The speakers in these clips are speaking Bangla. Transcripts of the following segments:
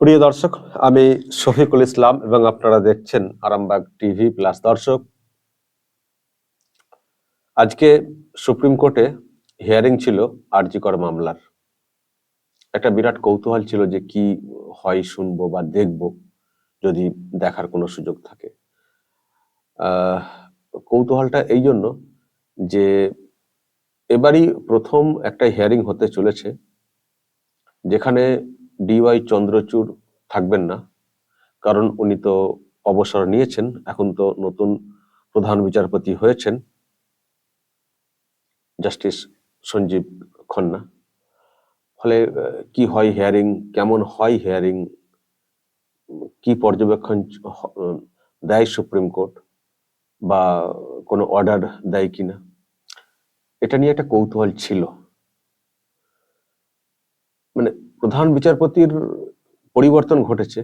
প্রিয় দর্শক, আমি শফিকুল ইসলাম এবং আপনারা দেখছেন আরামবাগ টিভি প্লাস দর্শক। আজকে সুপ্রিম কোর্টে হিয়ারিং ছিল আরজিকর মামলার। একটা বিরাট কৌতূহল ছিল যে কি হয় শুনব বা দেখব যদি দেখার কোনো সুযোগ থাকে। কৌতূহলটা এই জন্য যে এবারই প্রথম একটা হিয়ারিং হতে চলেছে, যেখানে ডিওয়াই চন্দ্রচূড় থাকবেন না। কারণ উনি তো অবসর নিয়েছেন, এখন তো নতুন প্রধান বিচারপতি হয়েছেন। জাস্টিস সঞ্জীব খন্না। ফলে কি হয় হেয়ারিং, কেমন হয় হেয়ারিং, কি পর্যবেক্ষণ দেয় সুপ্রিম কোর্ট, বা কোনো অর্ডার দেয় কিনা, এটা নিয়ে একটা কৌতূহল ছিল মানে প্রধান বিচারপতির পরিবর্তন ঘটেছে।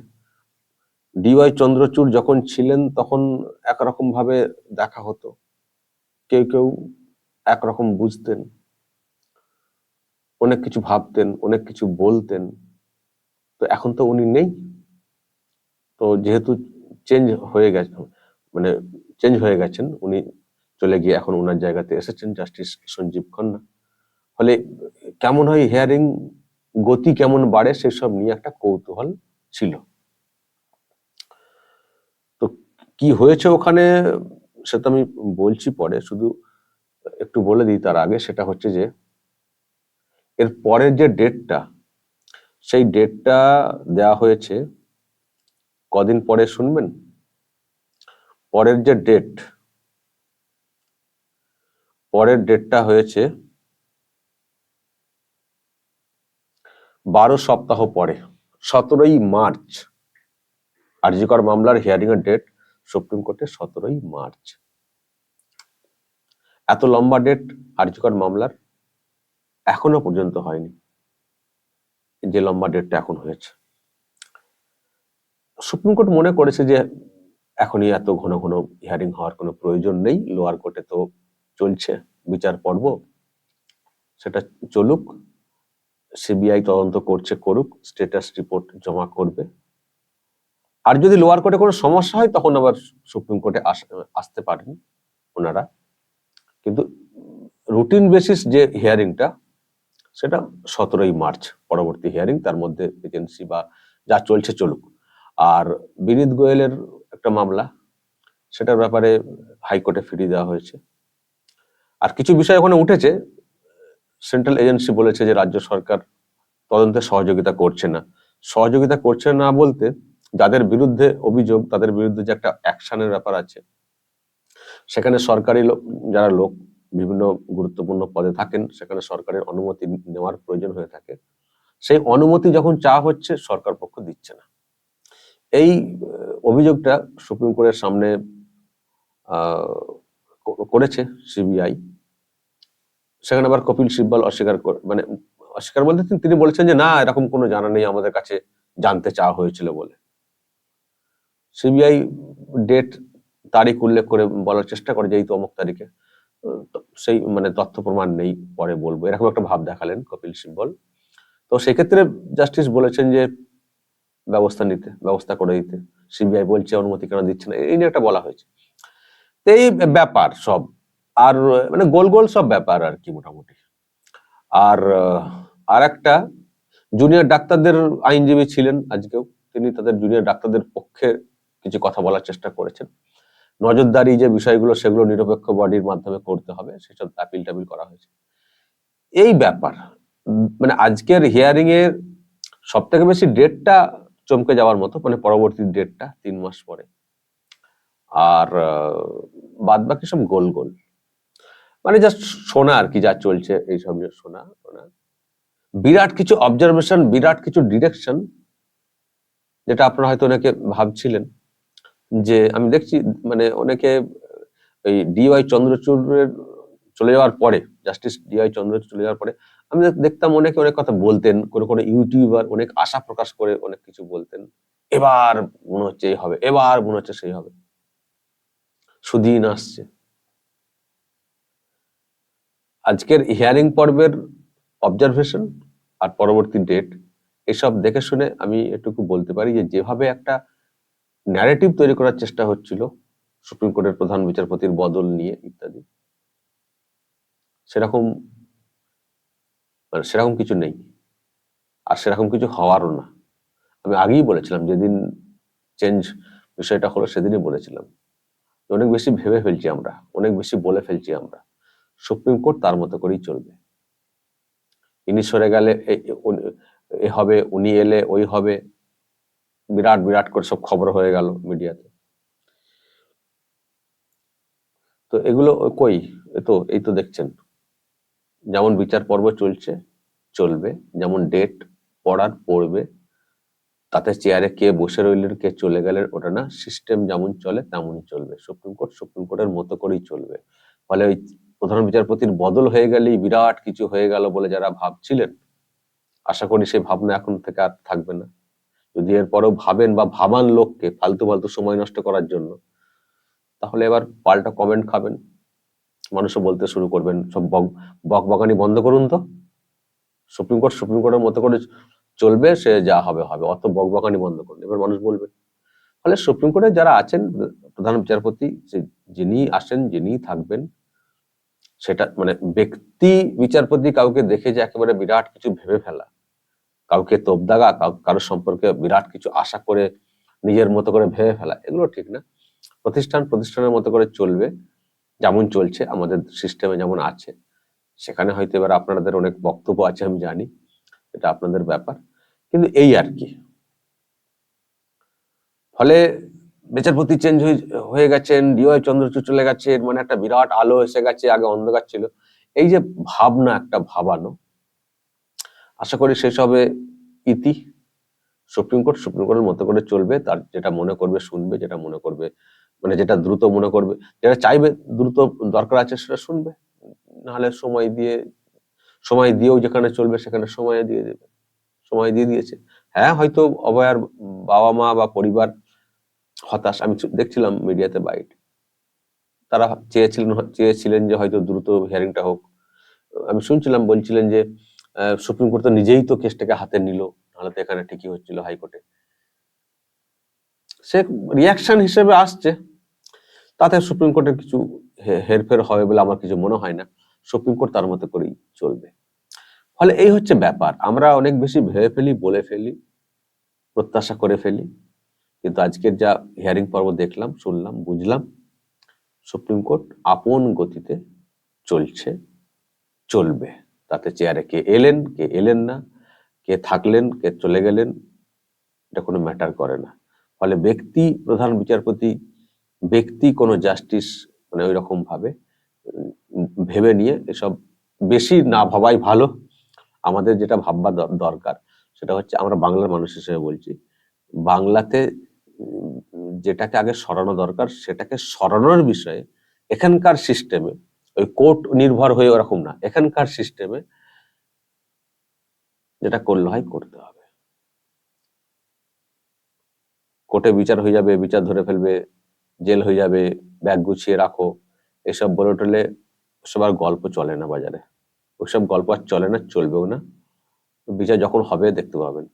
ডিওয়াই চন্দ্রচূড় যখন ছিলেন তখন একরকম ভাবে দেখা হতো। কেউ কেউ একরকম বুঝতেন, অনেক কিছু ভাবতেন, অনেক কিছু বলতেন। তো এখন তো উনি নেই। তো যেহেতু চেঞ্জ হয়ে গেছে মানে চেঞ্জ হয়ে গেছেন, উনি চলে গিয়ে এখন ওনার জায়গাতে এসেছেন, জাস্টিস সঞ্জীব খন্না। ফলে কেমন হয় হিয়ারিং গতি কেমন বাড়ে সেসব নিয়ে একটা কৌতূহল ছিল। তো কি হয়েছে ওখানে সেটা আমি বলছি পরে, শুধু একটু বলে দিই তার আগে, সেটা হচ্ছে যে এর পরের যে ডেটটা, সেই ডেটটা দেয়া হয়েছে কদিন পরে শুনবেন? পরের যে ডেট, পরের ডেটটা হয়েছে বারো সপ্তাহ পরে, সতেরোই মার্চ, আরজিকর মামলার হিয়ারিং এর ডেট সুপ্রিম কোর্টে সতেরোই মার্চ। এত লম্বা ডেট আরজিকর মামলার এখনও পর্যন্ত হয়নি, যে লম্বা ডেটটা এখন হয়েছে। সুপ্রিম কোর্ট মনে করেছে যে এখনই এত ঘন ঘন হিয়ারিং হওয়ার কোনো প্রয়োজন নেই লোয়ার কোর্টে তো চলছে বিচার পর্ব, সেটা চলুক। সিবিআই তদন্ত করছে, করুক স্টেটাস রিপোর্ট জমা করবে। আর যদি লোয়ার কোর্টে কোনো সমস্যা হয়, তখন আবার সুপ্রিম কোর্টে আস- আসতে পারেন ওনারা। কিন্তু রুটিন বেসিস যে হিয়ারিংটা সেটা সতেরোই মার্চ, পরবর্তী হিয়ারিং তার মধ্যে এজেন্সি বা যা চলছে চলুক। আর বিনীত গোয়েলের একটা মামলা, সেটার ব্যাপারে হাইকোর্টে ফিরিয়ে দেওয়া হয়েছে। আর কিছু বিষয় ওখানে উঠেছে সেন্ট্রাল এজেন্সি বলেছে যে রাজ্য সরকার তদন্তে সহযোগিতা করছে না। সহযোগিতা করছে না বলতে যাদের বিরুদ্ধে অভিযোগ, তাদের বিরুদ্ধে যে একটা অ্যাকশনের ব্যাপার আছে, সেখানে সরকারি যারা লোক বিভিন্ন গুরুত্বপূর্ণ পদে থাকেন, সেখানে সরকারের অনুমতি নেওয়ার প্রয়োজন হয়ে থাকে। সেই অনুমতি যখন চাওয়া হচ্ছে, সরকার পক্ষ দিচ্ছে না। এই অভিযোগটা সুপ্রিম কোর্টের সামনে করেছে সিবিআই। সেখানে আবার কপিল সিব্বল অস্বীকার কর- মানে অস্বীকার বলতে তিনি- বলেছেন যে না, এরকম কোনো জানা নেই আমাদের কাছে, জানতে চাওয়া হয়েছিল বলে। সিবিআই ডেট, তারিখ উল্লেখ করে বলার চেষ্টা করে যে এই তো অমুক তারিখে। সেই মানে তথ্য প্রমাণ নেই, পরে বলব। এরকম একটা ভাব দেখালেন কপিল সিব্বল। তো সেক্ষেত্রে জাস্টিস বলেছেন যে ব্যবস্থা নিতে, ব্যবস্থা করে দিতে। সিবিআই বলছে, অনুমতি কেন দিচ্ছে না? এই নিয়ে একটা বলা হয়েছে। এই ব্যাপার সব। আর মানে গোল গোল সব ব্যাপার আর কি মোটামুটি। আর আর একটা জুনিয়র ডাক্তারদের আইনজীবী ছিলেন আজকেও। তিনি তাদের জুনিয়র ডাক্তারদের পক্ষে কিছু কথা বলার চেষ্টা করেছেন। নজরদারি যে বিষয়গুলো, সেগুলো নিরপেক্ষ বডির মাধ্যমে করতে হবে, সেসব আপিল টাপিল করা হয়েছে। এই ব্যাপার মানে আজকের হিয়ারিং এর সব থেকে বেশি ডেটটা চমকে যাওয়ার মতো মানে পরবর্তী ডেটটা তিন মাস পরে। আর বাদ বাকি সব গোল গোল। মানে জাস্ট শোনা আর কি যা চলছে, এইসব নিয়ে শোনা শোনা বিরাট কিছু অবজারভেশন বিরাট কিছু ডিরেকশন যেটা আপনারা হয়তো অনেকে ভাবছিলেন, যে আমি দেখছি মানে অনেকে এই ডিওয়াই চন্দ্রচূড়ের চলে যাওয়ার পরে জাস্টিস ডিওয়াই চন্দ্রচূড় চলে যাওয়ার পরে, আমি দেখতাম অনেকে অনেক কথা বলতেন, কোনো কোনো ইউটিউবার অনেক আশা প্রকাশ করে অনেক কিছু বলতেন, এবার মনে হচ্ছে এই হবে, এবার মনে হচ্ছে সেই হবে। সুদিন আসছে। আজকের হিয়ারিং পর্বের অবজারভেশন আর পরবর্তী ডেট এসব দেখে শুনে আমি এটুকু বলতে পারি যে যেভাবে একটা ন্যারেটিভ তৈরি করার চেষ্টা হচ্ছিল, সুপ্রিম কোর্টের প্রধান বিচারপতির বদল নিয়ে ইত্যাদি, সেরকম মানে সেরকম কিছু নেই, আর সেরকম কিছু হওয়ারও না। আমি আগেই বলেছিলাম, যেদিন চেঞ্জ বিষয়টা হলো সেদিনই বলেছিলাম। অনেক বেশি ভেবে ফেলছি আমরা, অনেক বেশি বলে ফেলছি আমরা। সুপ্রিম কোর্ট তার মতো করেই চলবে। ইনি সরে গেলে এ- হবে, উনি এলে ওই হবে। বিরাট বিরাট করে সব খবর হয়ে গেল মিডিয়াতে। তো এগুলো কই? তো, এই তো দেখছেন। যেমন বিচার পর্ব চলছে, চলবে। যেমন ডেট পড়ার, পড়বে। তাতে চেয়ারে কে বসে রইলেন কে চলে গেলেন ওটা না, সিস্টেম যেমন চলে তেমনই চলবে। সুপ্রিম কোর্ট, সুপ্রিম কোর্টের মতো করেই চলবে। ফলে ওই প্রধান বিচারপতির বদল হয়ে গেলেই বিরাট কিছু হয়ে গেল বলে যারা ভাবছিলেন, আশা করি সেই ভাবনা এখন থেকে আর থাকবে না। যদি এরপরেও ভাবেন বা ভাবান লোককে ফালতু ফালতু সময় নষ্ট করার জন্য, তাহলে এবার পাল্টা কমেন্ট খাবেন। মানুষও বলতে শুরু করবেন, সব বক, বকবকানি বন্ধ করুন তো। সুপ্রিম কোর্ট, সুপ্রিম কোর্টের মতো করে চলবে, সে যা হবে হবে। অত বকবকানি বন্ধ করুন। এবার মানুষ বলবে, ফলে সুপ্রিম কোর্টে যারা আছেন, প্রধান বিচারপতি যিনি আসেন, যিনি থাকবেন সেটা মানে ব্যক্তি বিচারপতি কাউকে দেখে যে একেবারে বিরাট কিছু ভেবে ফেলা, কাউকে তোপদাগা কাউ, কারোর সম্পর্কে বিরাট কিছু আশা করে নিজের মতো করে ভেবে ফেলা, এগুলো ঠিক না। প্রতিষ্ঠান প্রতিষ্ঠানের মতো করে চলবে, যেমন চলছে আমাদের সিস্টেমে যেমন আছে। সেখানে হয়তো এবার আপনাদের অনেক বক্তব্য আছে, আমি জানি, এটা আপনাদের ব্যাপার। কিন্তু এই আর কি। ফলে বিচারপতি চেঞ্জ হয়ে গেছেন ডিওয়াই চন্দ্রচূড় চলে গেছেন মানে একটা বিরাট আলো এসে গেছে, আগে অন্ধকার ছিল। এই যে ভাবনা, একটা ভাবানো, আশা করি সেসবে ইতি। সুপ্রিম কোর্ট সুপ্রিম কোর্টের মতো করে চলবে, তার যেটা মনে করবে, শুনবে, যেটা মনে করবে মানে যেটা দ্রুত মনে করবে, যেটা চাইবে, দ্রুত দরকার আছে সেটা শুনবে। নাহলে সময় দিয়ে, সময় দিয়েও যেখানে চলবে সেখানে সময় দিয়ে দেবে, সময় দিয়ে দিয়েছে। হ্যাঁ হয়তো অভয়ার বাবা মা বা পরিবার হতাশ। আমি দেখছিলাম মিডিয়াতে বাইট। তারা চেয়েছিলেন চেয়েছিলেন যে হয়তো দ্রুত হিয়ারিংটা হোক। আমি শুনছিলাম, বলছিলেন যে সুপ্রিম কোর্ট তো নিজেই তো কেসটাকে হাতে নিল, নাহলে তো এখানে ঠিকই হচ্ছিল হাইকোর্টে। সে রিয়াকশন হিসেবে আসছে। তাতে সুপ্রিম কোর্টের কিছু হেরফের হবে বলে আমার কিছু মনে হয় না। সুপ্রিম কোর্ট তার মতো করেই চলবে। ফলে এই হচ্ছে ব্যাপার। আমরা অনেক বেশি ভেবে ফেলি, বলে ফেলি, প্রত্যাশা করে ফেলি। কিন্তু আজকের যা হিয়ারিং পর্ব দেখলাম, শুনলাম, বুঝলাম সুপ্রিম কোর্ট আপন গতিতে চলছে, চলবে। তাতে চেয়ারে কে এলেন কে এলেন না, কে থাকলেন, কে চলে গেলেন, এটা কোনো ম্যাটার করে না। ফলে ব্যক্তি, প্রধান বিচারপতি, ব্যক্তি কোনো জাস্টিস মানে ওই রকম ভাবে ভেবে নিয়ে এসব বেশি না ভাবাই ভালো। আমাদের যেটা ভাববা দর- দরকার, সেটা হচ্ছে আমরা বাংলার মানুষ হিসেবে বলছি, বাংলাতে যেটাকে আগে সরানো দরকার, সেটাকে সরানোর বিষয়ে এখানকার সিস্টেমে ওই কোর্ট নির্ভর হয়ে ওরকম না, এখানকার সিস্টেমে যেটা করলে হয় করতে হবে। কোর্টে বিচার হয়ে যাবে, বিচার ধরে ফেলবে, জেল হয়ে যাবে, ব্যাগ গুছিয়ে রাখো, এসব বলে টলে ওসব আর গল্প চলে না বাজারে। ওসব গল্প আর চলে না, চলবেও না। বিচার যখন হবে দেখতে পাবেন।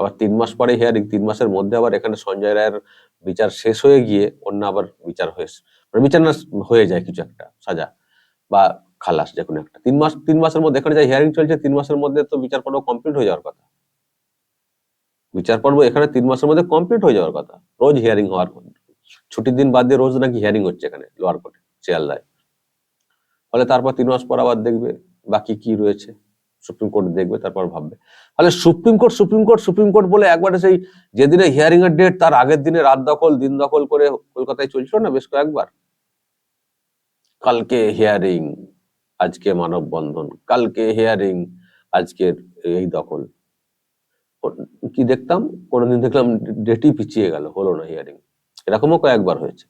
আবার তিন মাস পরে হিয়ারিং তিন মাসের মধ্যে আবার এখানে সঞ্জয় রায়ের বিচার শেষ হয়ে গিয়ে অন্য আবার বিচার হয়ে মানে বিচার না হয়ে যায় কিছু একটা, সাজা বা খালাস যে কোনো একটা। তিন মাস, তিন মাসের মধ্যে এখানে যা হিয়ারিং চলছে, তিন মাসের মধ্যে তো বিচার পর্ব কমপ্লিট হয়ে যাওয়ার কথা। বিচার পর্ব এখানে তিন মাসের মধ্যে কমপ্লিট হয়ে যাওয়ার কথা। রোজ হিয়ারিং হওয়ার। ছুটির দিন বাদ দিয়ে রোজ নাকি হিয়ারিং হচ্ছে এখানে লোয়ার কোর্টে শিয়ালদায়। ফলে তারপর তিন মাস পর আবার দেখবে বাকি কি রয়েছে। সুপ্রিম কোর্ট দেখবে, তারপর ভাববে। তাহলে supreme court supreme court supreme court বলে একবারে সেই যেদিনে হিয়ারিং এর ডেট তার আগের দিনে রাত দখল, দিন দখল করে কলকাতায় চলছিল না বেশ কয়েকবার? কালকে হিয়ারিং আজকে মানববন্ধন, কালকে হিয়ারিং আজকের এই দখল। কি দেখতাম? কোনোদিন দেখলাম ডেটই পিছিয়ে গেল, হলো না হিয়ারিং এরকমও কয়েকবার হয়েছে।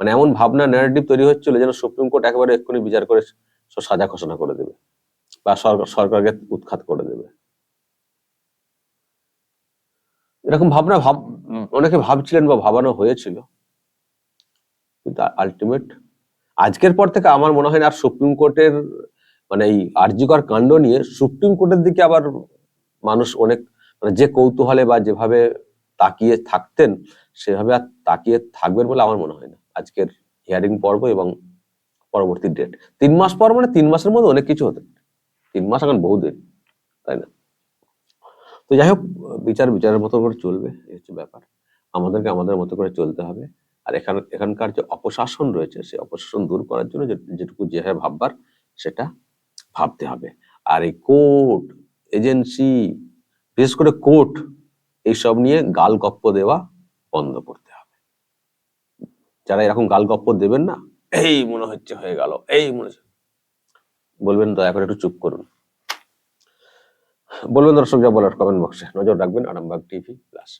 মানে এমন ভাবনা ন্যারেটিভ তৈরি হচ্ছিল যেন সুপ্রিম কোর্ট একেবারে এক্ষুনি বিচার করে সাজা ঘোষণা করে দেবে। বা সরকার সরকারকে উৎখাত করে দেবে। এরকম ভাবনা ভাব, অনেকে ভাবছিলেন বা ভাবানো হয়েছিল। কিন্তু আলটিমেট আজকের পর থেকে আমার মনে হয় না আর সুপ্রিম কোর্টের মানে এই আর্যিকর কাণ্ড নিয়ে সুপ্রিম কোর্টের দিকে আবার মানুষ অনেক মানে যে কৌতূহলে বা যেভাবে তাকিয়ে থাকতেন, সেভাবে আর তাকিয়ে থাকবেন বলে আমার মনে হয় না। আজকের হিয়ারিং পর্ব এবং পরবর্তী ডেট তিন মাস পর মানে তিন মাসের মধ্যে অনেক কিছু হতে তিন মাস এখন বহুদিন তাই না? তো যাই হোক, বিচার বিচারের মতো করে চলবে, এই হচ্ছে ব্যাপার। আমাদেরকে আমাদের মতো করে চলতে হবে। আর এখান, এখানকার যে অপশাসন রয়েছে, সেই অপশাসন দূর করার জন্য যেটুকু যেভাবে ভাববার, সেটা ভাবতে হবে। আর এই কোর্ট, এজেন্সি, বিশেষ করে কোর্ট, এইসব নিয়ে গাল গপ্প দেওয়া বন্ধ করতে হবে। যারা এরকম গাল গপ্প দেবেন না, এই মনে হচ্ছে হয়ে গেল, এই মনে হচ্ছে বলবেন, দয়া করে একটু চুপ করুন। বলবেন দর্শক, যা বলার কমেন্ট বক্সে নজর রাখবেন আরামবাগ টিভি প্লাস